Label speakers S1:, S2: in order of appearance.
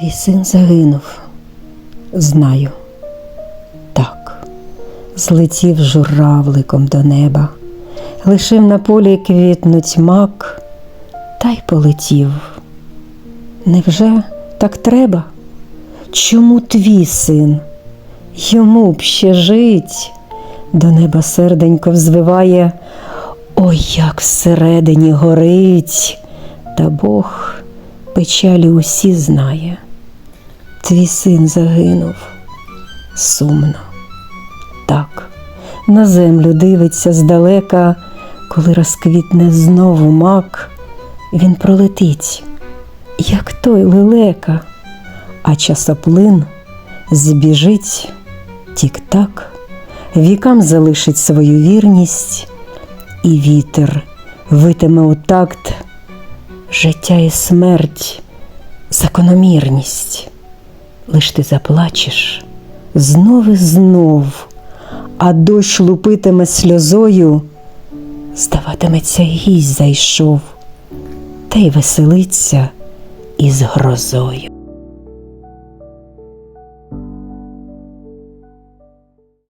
S1: Твій син загинув, знаю. Так, злетів журавликом до неба, лишив на полі квітнуть мак, та й полетів. Невже так треба? Чому твій син? Йому б ще жить, до неба серденько взвиває, ой, як всередині горить, та Бог печалі усі знає. Твій син загинув сумно. Так, на землю дивиться здалека, коли розквітне знову мак, він пролетить, як той лелека, а часоплин збіжить тік-так, вікам залишить свою вірність, і вітер витиме у такт життя і смерть, закономірність. Лиш ти заплачеш знов і знов, а дощ лупитиме сльозою, здаватиметься, гість зайшов, та й веселиться із грозою.